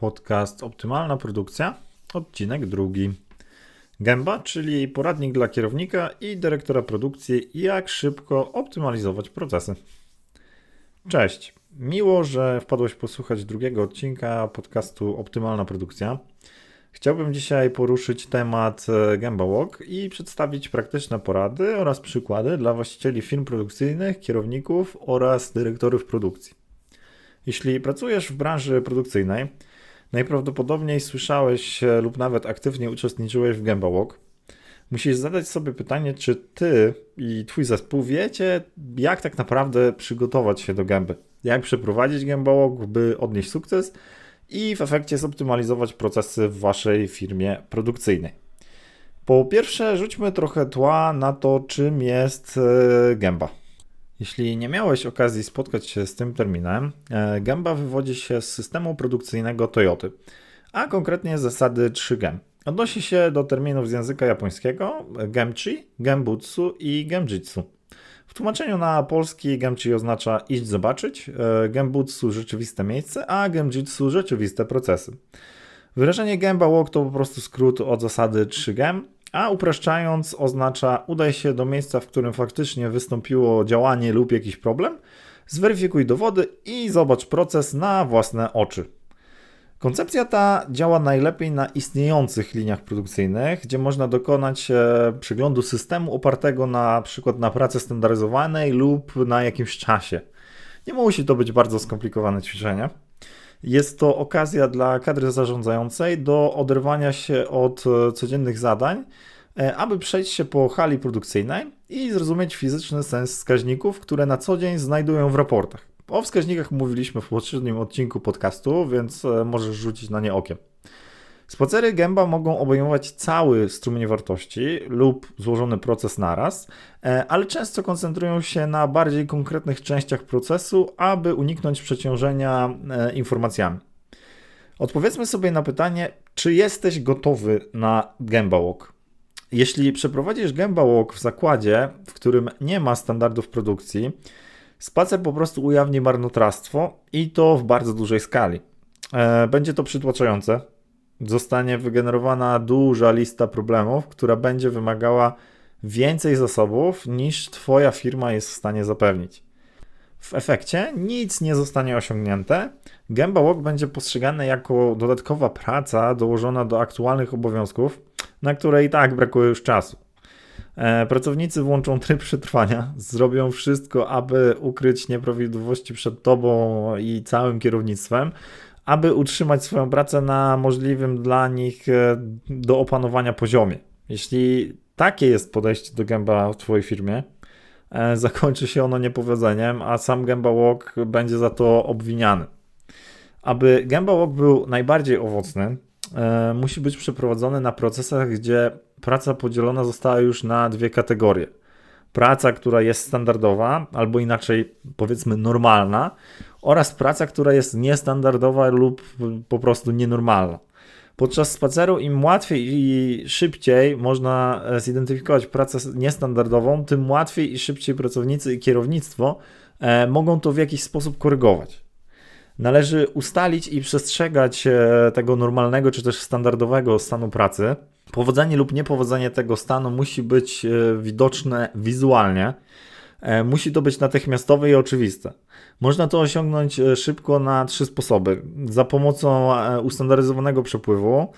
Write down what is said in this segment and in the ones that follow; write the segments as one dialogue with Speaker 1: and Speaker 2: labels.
Speaker 1: Podcast Optymalna Produkcja, odcinek drugi. Gęba, czyli poradnik dla kierownika i dyrektora produkcji, jak szybko optymalizować procesy. Cześć. Miło, że wpadłeś posłuchać drugiego odcinka podcastu Optymalna Produkcja. Chciałbym dzisiaj poruszyć temat e, Gęba Walk i przedstawić praktyczne porady oraz przykłady dla właścicieli firm produkcyjnych, kierowników oraz dyrektorów produkcji. Jeśli pracujesz w branży produkcyjnej, najprawdopodobniej słyszałeś e, lub nawet aktywnie uczestniczyłeś w Gęba Walk. Musisz zadać sobie pytanie, czy ty i twój zespół wiecie, jak tak naprawdę przygotować się do gęby. Jak przeprowadzić Gęba Walk, by odnieść sukces i w efekcie zoptymalizować procesy w waszej firmie produkcyjnej. Po pierwsze, rzućmy trochę tła na to, czym jest e, gęba. Jeśli nie miałeś okazji spotkać się z tym terminem, e, gęba wywodzi się z systemu produkcyjnego Toyoty, a konkretnie z zasady 3GEM. Odnosi się do terminów z języka japońskiego gemchi, gembutsu i gemjitsu. W tłumaczeniu na polski gemchi oznacza iść zobaczyć, e, gembutsu rzeczywiste miejsce, a gemjitsu rzeczywiste procesy. Wyrażenie gęba walk to po prostu skrót od zasady 3GEM, a upraszczając oznacza udaj się do miejsca, w którym faktycznie wystąpiło działanie lub jakiś problem, zweryfikuj dowody i zobacz proces na własne oczy. Koncepcja ta działa najlepiej na istniejących liniach produkcyjnych, gdzie można dokonać e, przeglądu systemu opartego na przykład na pracy standaryzowanej lub na jakimś czasie. Nie musi to być bardzo skomplikowane ćwiczenie. Jest to okazja dla kadry zarządzającej do oderwania się od e, codziennych zadań, e, aby przejść się po hali produkcyjnej i zrozumieć fizyczny sens wskaźników, które na co dzień znajdują w raportach. O wskaźnikach mówiliśmy w poprzednim odcinku podcastu, więc e, możesz rzucić na nie okiem. Spacery gęba mogą obejmować cały strumień wartości lub złożony proces naraz, ale często koncentrują się na bardziej konkretnych częściach procesu, aby uniknąć przeciążenia informacjami. Odpowiedzmy sobie na pytanie, czy jesteś gotowy na gęba walk? Jeśli przeprowadzisz gęba walk w zakładzie, w którym nie ma standardów produkcji, spacer po prostu ujawni marnotrawstwo i to w bardzo dużej skali. Będzie to przytłaczające, zostanie wygenerowana duża lista problemów, która będzie wymagała więcej zasobów niż Twoja firma jest w stanie zapewnić. W efekcie nic nie zostanie osiągnięte. Gęba Walk będzie postrzegane jako dodatkowa praca dołożona do aktualnych obowiązków, na które i tak brakuje już czasu. E, pracownicy włączą tryb przetrwania, zrobią wszystko, aby ukryć nieprawidłowości przed Tobą i całym kierownictwem, aby utrzymać swoją pracę na możliwym dla nich e, do opanowania poziomie. Jeśli takie jest podejście do gęba w Twojej firmie, e, zakończy się ono niepowodzeniem, a sam gęba walk będzie za to obwiniany. Aby gęba walk był najbardziej owocny, e, musi być przeprowadzony na procesach, gdzie praca podzielona została już na dwie kategorie. Praca, która jest standardowa, albo inaczej powiedzmy normalna, oraz praca, która jest niestandardowa lub po prostu nienormalna. Podczas spaceru im łatwiej i szybciej można zidentyfikować pracę niestandardową, tym łatwiej i szybciej pracownicy i kierownictwo e, mogą to w jakiś sposób korygować. Należy ustalić i przestrzegać e, tego normalnego czy też standardowego stanu pracy. Powodzenie lub niepowodzenie tego stanu musi być e, widoczne wizualnie. Musi to być natychmiastowe i oczywiste. Można to osiągnąć szybko na trzy sposoby: za pomocą ustandaryzowanego przepływu,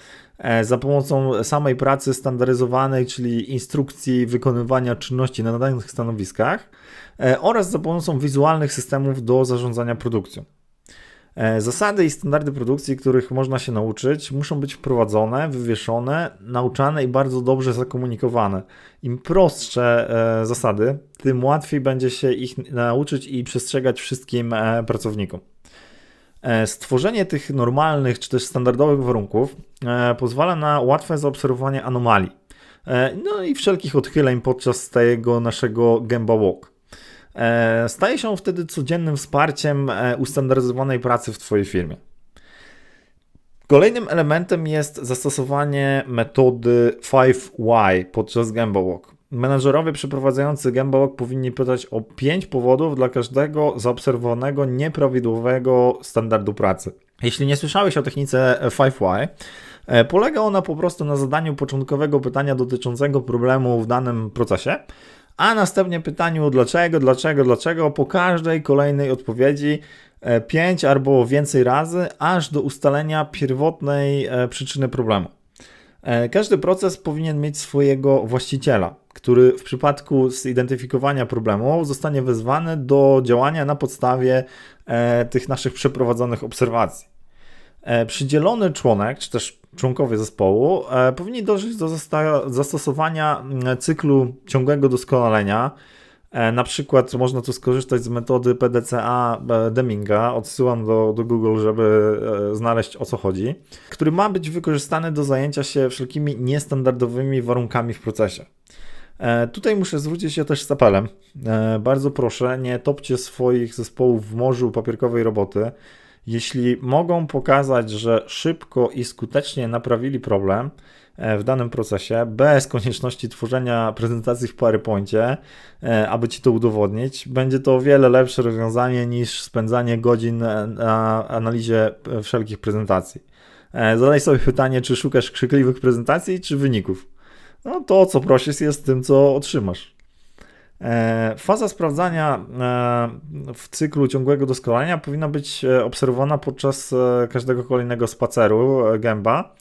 Speaker 1: za pomocą samej pracy standaryzowanej, czyli instrukcji wykonywania czynności na danych stanowiskach, oraz za pomocą wizualnych systemów do zarządzania produkcją. Zasady i standardy produkcji, których można się nauczyć, muszą być wprowadzone, wywieszone, nauczane i bardzo dobrze zakomunikowane. Im prostsze e, zasady, tym łatwiej będzie się ich nauczyć i przestrzegać wszystkim e, pracownikom. E, stworzenie tych normalnych czy też standardowych warunków pozwala na łatwe zaobserwowanie anomalii, no i wszelkich odchyleń podczas tego naszego gęba walk. Staje się wtedy codziennym wsparciem ustandaryzowanej pracy w Twojej firmie. Kolejnym elementem jest zastosowanie metody 5Y podczas Gamba Walk. Przeprowadzający Gamba Walk powinni pytać o 5 powodów dla każdego zaobserwowanego nieprawidłowego standardu pracy. Jeśli nie słyszałeś o technice 5Y, e, polega ona po prostu na zadaniu początkowego pytania dotyczącego problemu w danym procesie, a następnie pytaniu dlaczego, dlaczego, dlaczego po każdej kolejnej odpowiedzi 5 e, albo więcej razy, aż do ustalenia pierwotnej e, przyczyny problemu. Każdy proces powinien mieć swojego właściciela, który w przypadku zidentyfikowania problemu zostanie wezwany do działania na podstawie tych naszych przeprowadzonych obserwacji. E, przydzielony członek, czy też członkowie zespołu e, powinni dążyć do zastosowania cyklu ciągłego doskonalenia. E, na przykład można tu skorzystać z metody PDCA Deminga, odsyłam do, do Google, żeby znaleźć o co chodzi, który ma być wykorzystany do zajęcia się wszelkimi niestandardowymi warunkami w procesie. Tutaj muszę zwrócić się też z apelem. Bardzo proszę, nie topcie swoich zespołów w morzu papierkowej roboty. Jeśli mogą pokazać, że szybko i skutecznie naprawili problem e, w danym procesie, bez konieczności tworzenia prezentacji w PowerPoincie, e, aby ci to udowodnić, będzie to o wiele lepsze rozwiązanie niż spędzanie godzin na analizie wszelkich prezentacji. E, zadaj sobie pytanie, czy szukasz krzykliwych prezentacji, czy wyników. No to, co prosisz, jest tym, co otrzymasz. E, faza sprawdzania e, w cyklu ciągłego doskonalenia powinna być e, obserwowana podczas każdego kolejnego spaceru gęba.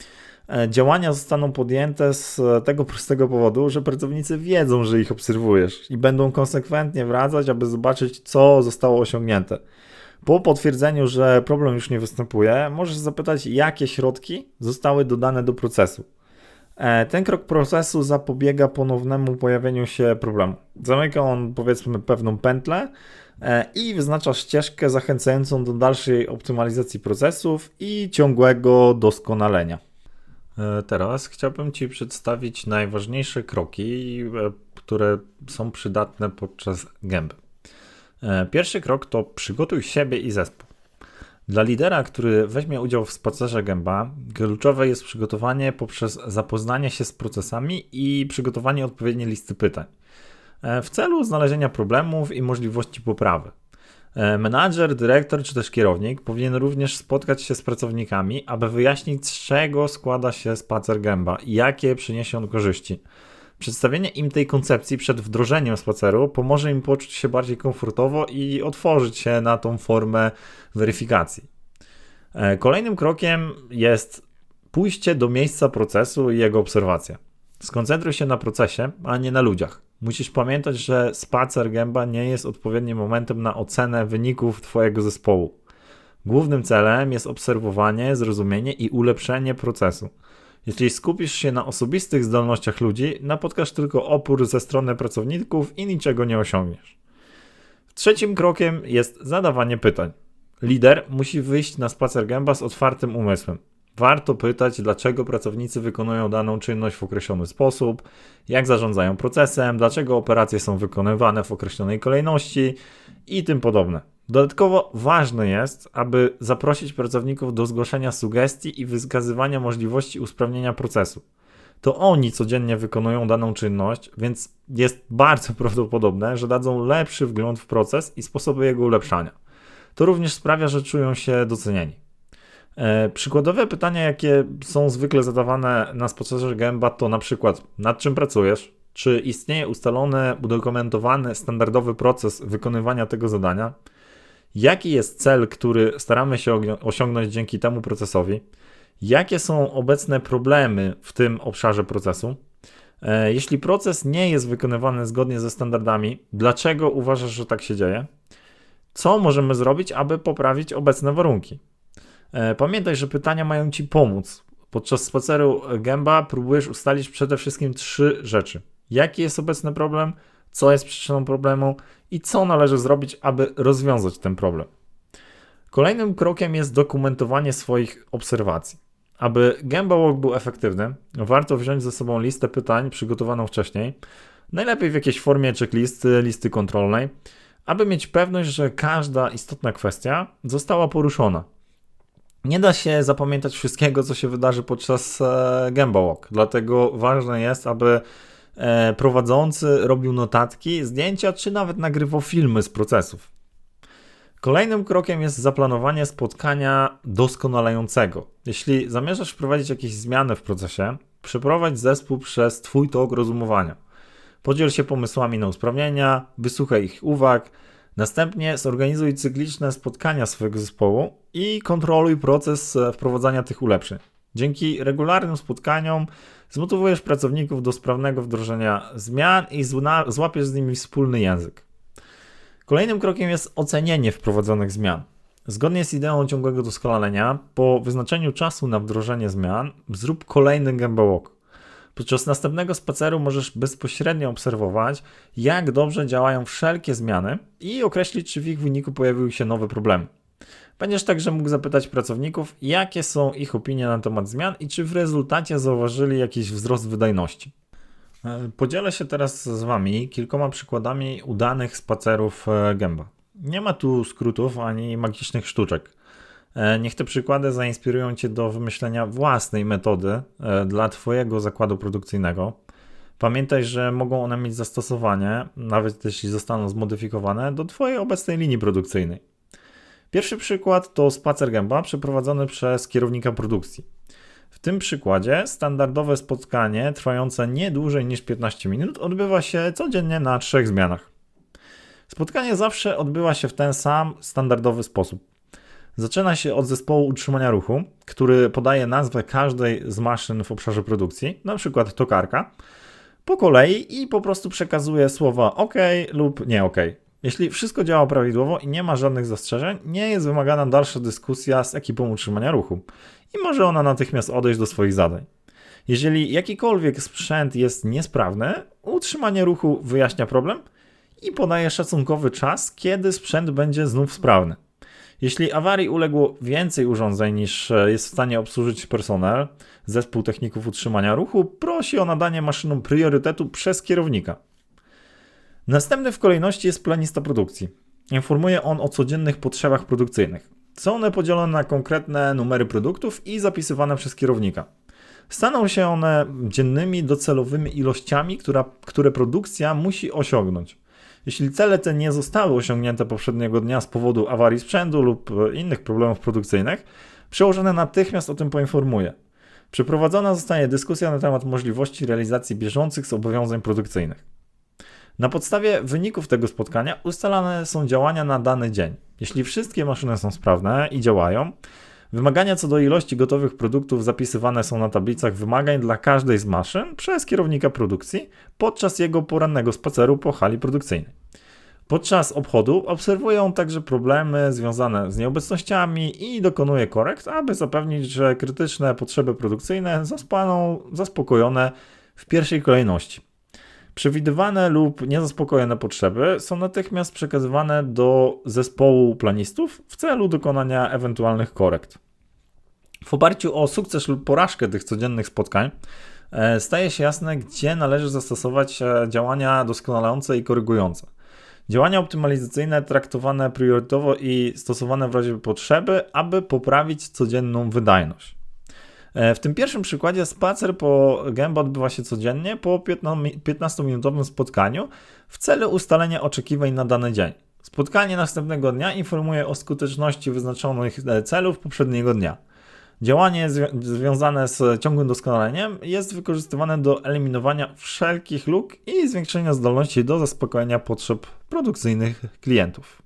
Speaker 1: Działania zostaną podjęte z tego prostego powodu, że pracownicy wiedzą, że ich obserwujesz i będą konsekwentnie wracać, aby zobaczyć, co zostało osiągnięte. Po potwierdzeniu, że problem już nie występuje, możesz zapytać, jakie środki zostały dodane do procesu. E, ten krok procesu zapobiega ponownemu pojawieniu się problemu. Zamyka on powiedzmy pewną pętlę e, i wyznacza ścieżkę zachęcającą do dalszej optymalizacji procesów i ciągłego doskonalenia. E, teraz chciałbym Ci przedstawić najważniejsze kroki, które są przydatne podczas gęby. Pierwszy krok to przygotuj siebie i zespół. Dla lidera, który weźmie udział w spacerze gęba, kluczowe jest przygotowanie poprzez zapoznanie się z procesami i przygotowanie odpowiedniej listy pytań e, w celu znalezienia problemów i możliwości poprawy. E, menadżer, dyrektor czy też kierownik powinien również spotkać się z pracownikami, aby wyjaśnić, z czego składa się spacer gęba i jakie przyniesie on korzyści. Przedstawienie im tej koncepcji przed wdrożeniem spaceru pomoże im poczuć się bardziej komfortowo i otworzyć się na tą formę weryfikacji. E, kolejnym krokiem jest pójście do miejsca procesu i jego obserwacja. Skoncentruj się na procesie, a nie na ludziach. Musisz pamiętać, że spacer gęba nie jest odpowiednim momentem na ocenę wyników Twojego zespołu. Głównym celem jest obserwowanie, zrozumienie i ulepszenie procesu. Jeśli skupisz się na osobistych zdolnościach ludzi, napotkasz tylko opór ze strony pracowników i niczego nie osiągniesz. Trzecim krokiem jest zadawanie pytań. Lider musi wyjść na spacer gęba z otwartym umysłem. Warto pytać, dlaczego pracownicy wykonują daną czynność w określony sposób, jak zarządzają procesem, dlaczego operacje są wykonywane w określonej kolejności i tym podobne. Dodatkowo ważne jest, aby zaprosić pracowników do zgłoszenia sugestii i wyskazywania możliwości usprawnienia procesu. To oni codziennie wykonują daną czynność, więc jest bardzo prawdopodobne, że dadzą lepszy wgląd w proces i sposoby jego ulepszania. To również sprawia, że czują się docenieni. E, przykładowe pytania, jakie są zwykle zadawane na spacerze gęba, to na przykład nad czym pracujesz, czy istnieje ustalony, udokumentowany, standardowy proces wykonywania tego zadania, jaki jest cel, który staramy się osiągnąć dzięki temu procesowi, jakie są obecne problemy w tym obszarze procesu. E, jeśli proces nie jest wykonywany zgodnie ze standardami, dlaczego uważasz, że tak się dzieje? Co możemy zrobić, aby poprawić obecne warunki? E, pamiętaj, że pytania mają Ci pomóc. Podczas spaceru gęba próbujesz ustalić przede wszystkim trzy rzeczy. Jaki jest obecny problem, co jest przyczyną problemu i co należy zrobić, aby rozwiązać ten problem. Kolejnym krokiem jest dokumentowanie swoich obserwacji. Aby Gamba Walk był efektywny, warto wziąć ze sobą listę pytań przygotowaną wcześniej, najlepiej w jakiejś formie checklisty, listy kontrolnej, aby mieć pewność, że każda istotna kwestia została poruszona. Nie da się zapamiętać wszystkiego, co się wydarzy podczas e, Gamba Walk, dlatego ważne jest, aby prowadzący robił notatki, zdjęcia, czy nawet nagrywał filmy z procesów. Kolejnym krokiem jest zaplanowanie spotkania doskonalającego. Jeśli zamierzasz wprowadzić jakieś zmiany w procesie, przeprowadź zespół przez Twój tok rozumowania. Podziel się pomysłami na usprawnienia, wysłuchaj ich uwag, następnie zorganizuj cykliczne spotkania swojego zespołu i kontroluj proces e, wprowadzania tych ulepszeń. Dzięki regularnym spotkaniom zmotywujesz pracowników do sprawnego wdrożenia zmian i złapiesz z nimi wspólny język. Kolejnym krokiem jest ocenienie wprowadzonych zmian. Zgodnie z ideą ciągłego doskonalenia, po wyznaczeniu czasu na wdrożenie zmian, zrób kolejny Walk. Podczas następnego spaceru możesz bezpośrednio obserwować, jak dobrze działają wszelkie zmiany i określić, czy w ich wyniku pojawiły się nowe problemy. Będziesz także mógł zapytać pracowników, jakie są ich opinie na temat zmian i czy w rezultacie zauważyli jakiś wzrost wydajności. E, Podzielę się teraz z Wami kilkoma przykładami udanych spacerów e, gęba. Nie ma tu skrótów ani magicznych sztuczek. E, Niech te przykłady zainspirują Cię do wymyślenia własnej metody dla Twojego zakładu produkcyjnego. Pamiętaj, że mogą one mieć zastosowanie, nawet jeśli zostaną zmodyfikowane, do Twojej obecnej linii produkcyjnej. Pierwszy przykład to spacer gęba przeprowadzony przez kierownika produkcji. W tym przykładzie standardowe spotkanie trwające nie dłużej niż 15 minut odbywa się codziennie na trzech zmianach. Spotkanie zawsze odbywa się w ten sam standardowy sposób. Zaczyna się od zespołu utrzymania ruchu, który podaje nazwę każdej z maszyn w obszarze produkcji, na przykład tokarka, po kolei i po prostu przekazuje słowa OK lub nie OK. Jeśli wszystko działa prawidłowo i nie ma żadnych zastrzeżeń, nie jest wymagana dalsza dyskusja z ekipą utrzymania ruchu i może ona natychmiast odejść do swoich zadań. Jeżeli jakikolwiek sprzęt jest niesprawny, utrzymanie ruchu wyjaśnia problem i podaje szacunkowy czas, kiedy sprzęt będzie znów sprawny. Jeśli awarii uległo więcej urządzeń niż e, jest w stanie obsłużyć personel, zespół techników utrzymania ruchu prosi o nadanie maszynom priorytetu przez kierownika. Następny w kolejności jest planista produkcji. Informuje on o codziennych potrzebach produkcyjnych. Są one podzielone na konkretne numery produktów i zapisywane przez kierownika. Staną się one dziennymi docelowymi ilościami, która, które produkcja musi osiągnąć. Jeśli cele te nie zostały osiągnięte poprzedniego dnia z powodu awarii sprzętu lub e, innych problemów produkcyjnych, przełożony natychmiast o tym poinformuje. Przeprowadzona zostanie dyskusja na temat możliwości realizacji bieżących zobowiązań produkcyjnych. Na podstawie wyników tego spotkania ustalane są działania na dany dzień. Jeśli wszystkie maszyny są sprawne i działają, wymagania co do ilości gotowych produktów zapisywane są na tablicach wymagań dla każdej z maszyn przez kierownika produkcji podczas jego porannego spaceru po hali produkcyjnej. Podczas obchodu obserwuje on także problemy związane z nieobecnościami i dokonuje korekt, aby zapewnić, że krytyczne potrzeby produkcyjne zostaną zaspokojone w pierwszej kolejności. Przewidywane lub niezaspokojone potrzeby są natychmiast przekazywane do zespołu planistów w celu dokonania ewentualnych korekt. W oparciu o sukces lub porażkę tych codziennych spotkań, e, staje się jasne, gdzie należy zastosować e, działania doskonalające i korygujące. Działania optymalizacyjne traktowane priorytetowo i stosowane w razie potrzeby, aby poprawić codzienną wydajność. E, W tym pierwszym przykładzie spacer po gębie odbywa się codziennie po 15-minutowym spotkaniu w celu ustalenia oczekiwań na dany dzień. Spotkanie następnego dnia informuje o skuteczności wyznaczonych e, celów poprzedniego dnia. Działanie zwi- związane z ciągłym doskonaleniem jest wykorzystywane do eliminowania wszelkich luk i zwiększenia zdolności do zaspokojenia potrzeb produkcyjnych klientów.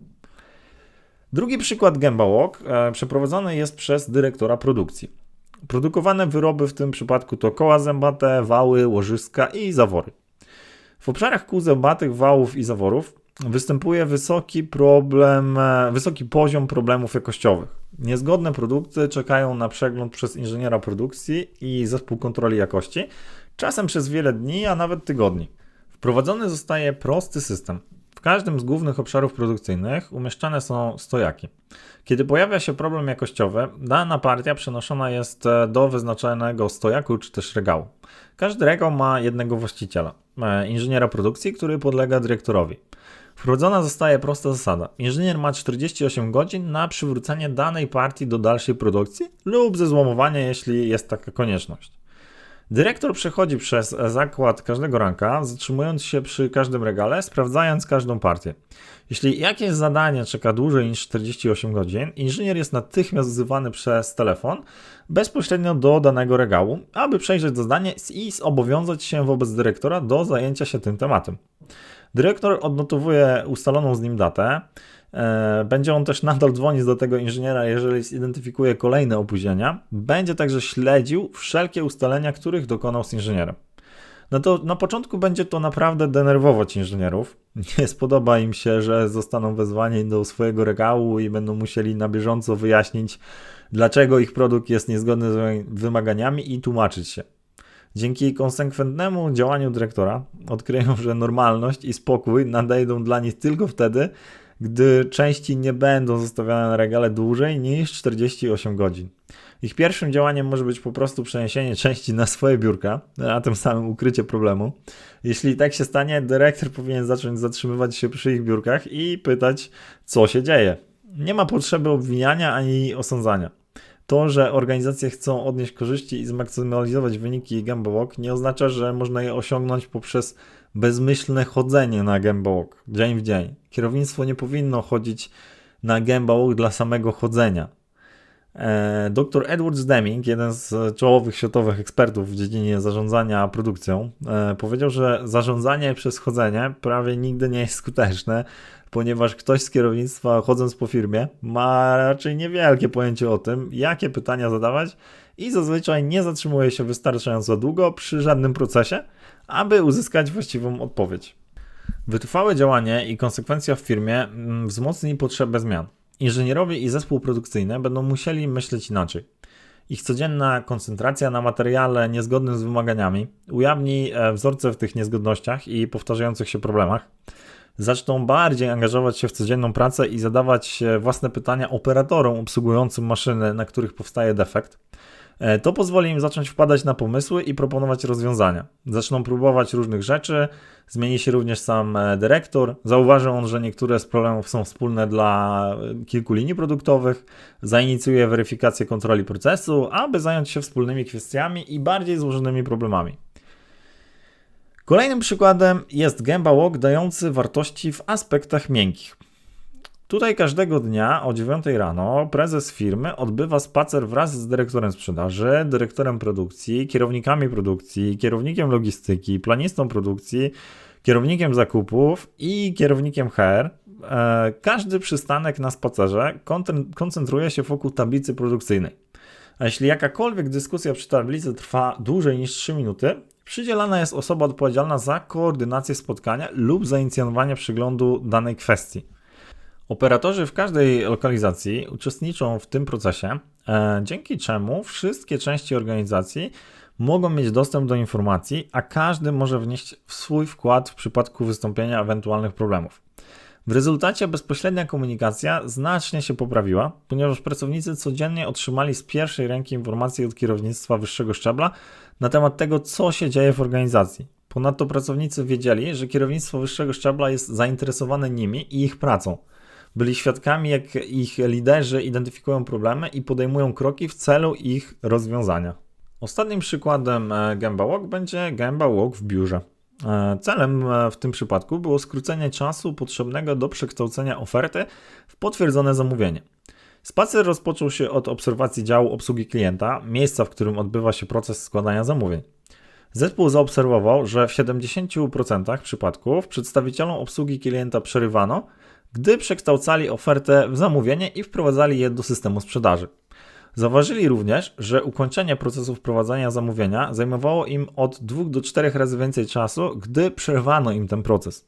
Speaker 1: Drugi przykład Gęba Walk e, przeprowadzony jest przez dyrektora produkcji. Produkowane wyroby w tym przypadku to koła zębate, wały, łożyska i zawory. W obszarach kół zębatych, wałów i zaworów występuje wysoki problem, e, wysoki poziom problemów jakościowych. Niezgodne produkty czekają na przegląd przez inżyniera produkcji i zespół kontroli jakości, czasem przez wiele dni, a nawet tygodni. Wprowadzony zostaje prosty system. Każdym z głównych obszarów produkcyjnych umieszczane są stojaki. Kiedy pojawia się problem jakościowy, dana partia przenoszona jest e, do wyznaczonego stojaku czy też regału. Każdy regał ma jednego właściciela, e, inżyniera produkcji, który podlega dyrektorowi. Wprowadzona zostaje prosta zasada. Inżynier ma 48 godzin na przywrócenie danej partii do dalszej produkcji lub zezłomowanie, jeśli jest taka konieczność. Dyrektor przechodzi przez zakład każdego ranka, zatrzymując się przy każdym regale, sprawdzając każdą partię. Jeśli jakieś zadanie czeka dłużej niż 48 godzin, inżynier jest natychmiast wzywany przez telefon bezpośrednio do danego regału, aby przejrzeć zadanie i zobowiązać się wobec dyrektora do zajęcia się tym tematem. Dyrektor odnotowuje ustaloną z nim datę. E, będzie on też nadal dzwonić do tego inżyniera, jeżeli zidentyfikuje kolejne opóźnienia. Będzie także śledził wszelkie ustalenia, których dokonał z inżynierem. No to na początku będzie to naprawdę denerwować inżynierów. Nie spodoba im się, że zostaną wezwani do swojego regału i będą musieli na bieżąco wyjaśnić, dlaczego ich produkt jest niezgodny z wymaganiami i tłumaczyć się. Dzięki konsekwentnemu działaniu dyrektora odkryją, że normalność i spokój nadejdą dla nich tylko wtedy, gdy części nie będą zostawiane na regale dłużej niż 48 godzin. Ich pierwszym działaniem może być po prostu przeniesienie części na swoje biurka, a tym samym ukrycie problemu. Jeśli tak się stanie, dyrektor powinien zacząć zatrzymywać się przy ich biurkach i pytać, co się dzieje. Nie ma potrzeby obwiniania ani osądzania. To, że organizacje chcą odnieść korzyści i zmaksymalizować wyniki Walk, nie oznacza, że można je osiągnąć poprzez bezmyślne chodzenie na Walk dzień w dzień. Kierownictwo nie powinno chodzić na Walk dla samego chodzenia. E, Dr Edward Deming, jeden z czołowych światowych ekspertów w dziedzinie zarządzania produkcją, e, powiedział, że zarządzanie przez chodzenie prawie nigdy nie jest skuteczne, ponieważ ktoś z kierownictwa chodząc po firmie ma raczej niewielkie pojęcie o tym, jakie pytania zadawać i zazwyczaj nie zatrzymuje się wystarczająco długo przy żadnym procesie, aby uzyskać właściwą odpowiedź. Wytrwałe działanie i konsekwencja w firmie mm, wzmocni potrzebę zmian. Inżynierowie i zespół produkcyjny będą musieli myśleć inaczej. Ich codzienna koncentracja na materiale niezgodnym z wymaganiami ujawni e, wzorce w tych niezgodnościach i powtarzających się problemach. Zaczną bardziej angażować się w codzienną pracę i zadawać własne pytania operatorom obsługującym maszyny, na których powstaje defekt. E, to pozwoli im zacząć wpadać na pomysły i proponować rozwiązania. Zaczną próbować różnych rzeczy, zmieni się również sam e, dyrektor. Zauważy on, że niektóre z problemów są wspólne dla e, kilku linii produktowych, zainicjuje weryfikację kontroli procesu, aby zająć się wspólnymi kwestiami i bardziej złożonymi problemami. Kolejnym przykładem jest Gęba Walk dający wartości w aspektach miękkich. Tutaj każdego dnia o 9 rano prezes firmy odbywa spacer wraz z dyrektorem sprzedaży, dyrektorem produkcji, kierownikami produkcji, kierownikiem logistyki, planistą produkcji, kierownikiem zakupów i kierownikiem HR. E, każdy przystanek na spacerze koncentruje się wokół tablicy produkcyjnej. A jeśli jakakolwiek dyskusja przy tablicy trwa dłużej niż 3 minuty, przydzielana jest osoba odpowiedzialna za koordynację spotkania lub zainicjowanie przeglądu danej kwestii. Operatorzy w każdej lokalizacji uczestniczą w tym procesie, e, dzięki czemu wszystkie części organizacji mogą mieć dostęp do informacji, a każdy może wnieść swój wkład w przypadku wystąpienia ewentualnych problemów. W rezultacie bezpośrednia komunikacja znacznie się poprawiła, ponieważ pracownicy codziennie otrzymali z pierwszej ręki informacje od kierownictwa wyższego szczebla na temat tego, co się dzieje w organizacji. Ponadto pracownicy wiedzieli, że kierownictwo wyższego szczebla jest zainteresowane nimi i ich pracą byli świadkami, jak ich liderzy identyfikują problemy i podejmują kroki w celu ich rozwiązania. Ostatnim przykładem e, Gamba Walk będzie Gamba Walk w biurze. E, celem e, w tym przypadku było skrócenie czasu potrzebnego do przekształcenia oferty w potwierdzone zamówienie. Spacer rozpoczął się od obserwacji działu obsługi klienta, miejsca, w którym odbywa się proces składania zamówień. Zespół zaobserwował, że w 70% przypadków przedstawicielom obsługi klienta przerywano, gdy przekształcali ofertę w zamówienie i wprowadzali je do systemu sprzedaży. Zauważyli również, że ukończenie procesu wprowadzania zamówienia zajmowało im od 2 do 4 razy więcej czasu, gdy przerwano im ten proces.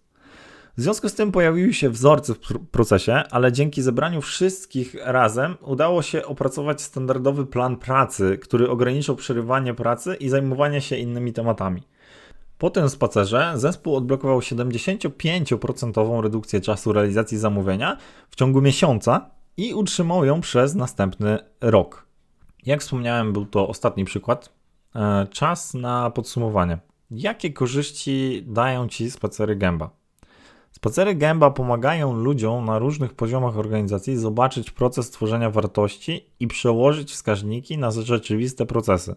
Speaker 1: W związku z tym pojawiły się wzorce w procesie, ale dzięki zebraniu wszystkich razem udało się opracować standardowy plan pracy, który ograniczał przerywanie pracy i zajmowanie się innymi tematami. Po tym spacerze zespół odblokował 75% redukcję czasu realizacji zamówienia w ciągu miesiąca i utrzymał ją przez następny rok. Jak wspomniałem, był to ostatni przykład. E, czas na podsumowanie. Jakie korzyści dają Ci spacery gęba? Spacery gęba pomagają ludziom na różnych poziomach organizacji zobaczyć proces tworzenia wartości i przełożyć wskaźniki na rzeczywiste procesy.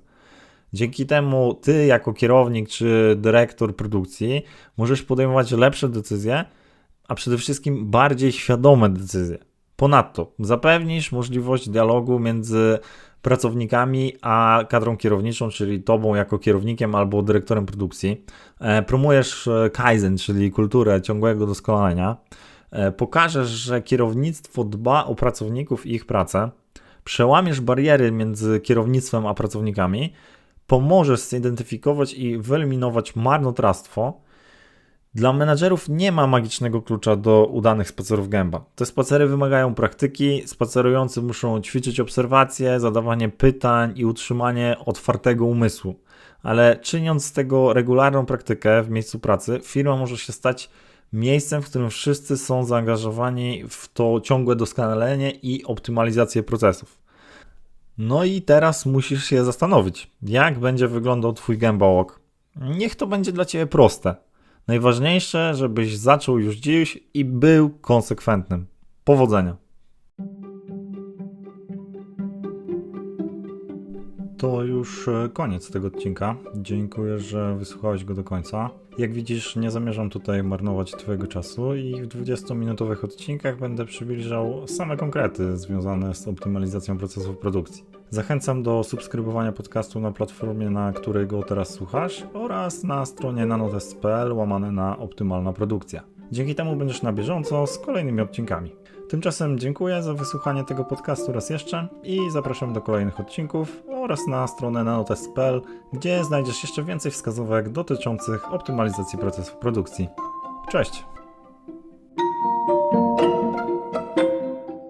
Speaker 1: Dzięki temu ty, jako kierownik czy dyrektor produkcji, możesz podejmować lepsze decyzje, a przede wszystkim bardziej świadome decyzje. Ponadto zapewnisz możliwość dialogu między pracownikami a kadrą kierowniczą, czyli tobą jako kierownikiem albo dyrektorem produkcji. E, Promujesz e, Kaizen, czyli kulturę ciągłego doskonalenia. E, Pokażesz, że kierownictwo dba o pracowników i ich pracę. Przełamiesz bariery między kierownictwem a pracownikami. Pomożesz zidentyfikować i wyeliminować marnotrawstwo. Dla menadżerów nie ma magicznego klucza do udanych spacerów gęba. Te spacery wymagają praktyki, spacerujący muszą ćwiczyć obserwacje, zadawanie pytań i utrzymanie otwartego umysłu. Ale czyniąc z tego regularną praktykę w miejscu pracy, firma może się stać miejscem, w którym wszyscy są zaangażowani w to ciągłe doskonalenie i optymalizację procesów. No i teraz musisz się zastanowić, jak będzie wyglądał Twój gęba walk. Niech to będzie dla Ciebie proste. Najważniejsze, żebyś zaczął już dziś i był konsekwentnym. Powodzenia. To już e, koniec tego odcinka. Dziękuję, że wysłuchałeś go do końca. Jak widzisz, nie zamierzam tutaj marnować Twojego czasu i w 20-minutowych odcinkach będę przybliżał same konkrety związane z optymalizacją procesów produkcji. Zachęcam do subskrybowania podcastu na platformie, na której go teraz słuchasz oraz na stronie nanotest.pl łamane na optymalna produkcja. Dzięki temu będziesz na bieżąco z kolejnymi odcinkami. Tymczasem dziękuję za wysłuchanie tego podcastu raz jeszcze i zapraszam do kolejnych odcinków oraz na stronę nanotest.pl, gdzie znajdziesz jeszcze więcej wskazówek dotyczących optymalizacji procesów produkcji. Cześć!